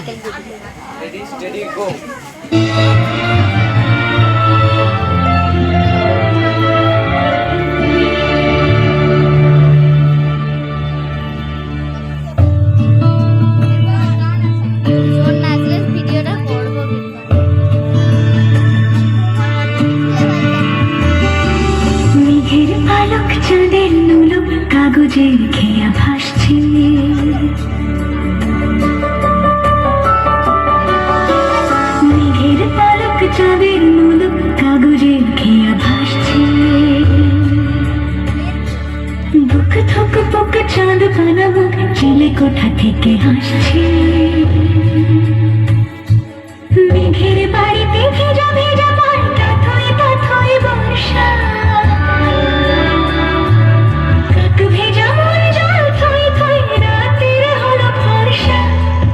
Ready steady go কাগজের খেয়া ভাসছে। কানা মুখে কোঠা থেকে হাসছে মেঘের বাড়িতে ভেজা ভেজা পাল্টা থয়ে তা বর্ষা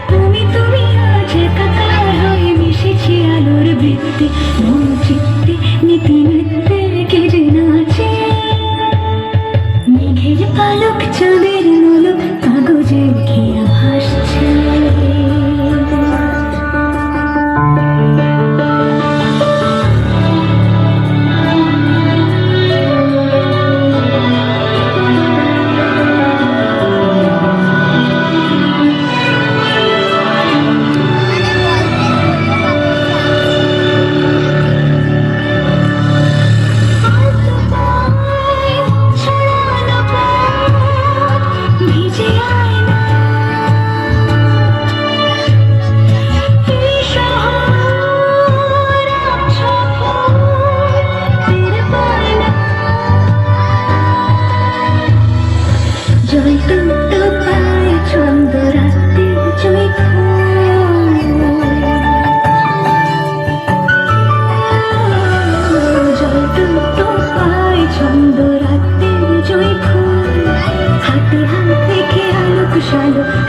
তুমি তুমি আজ কাকার হয়ে মিশেছি আলোর বৃত্তি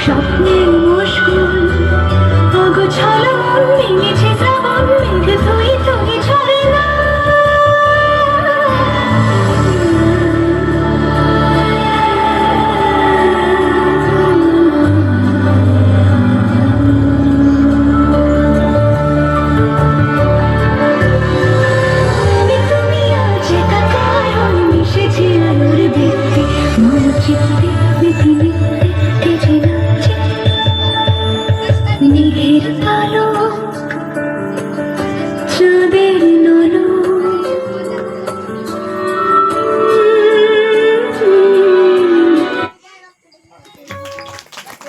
shut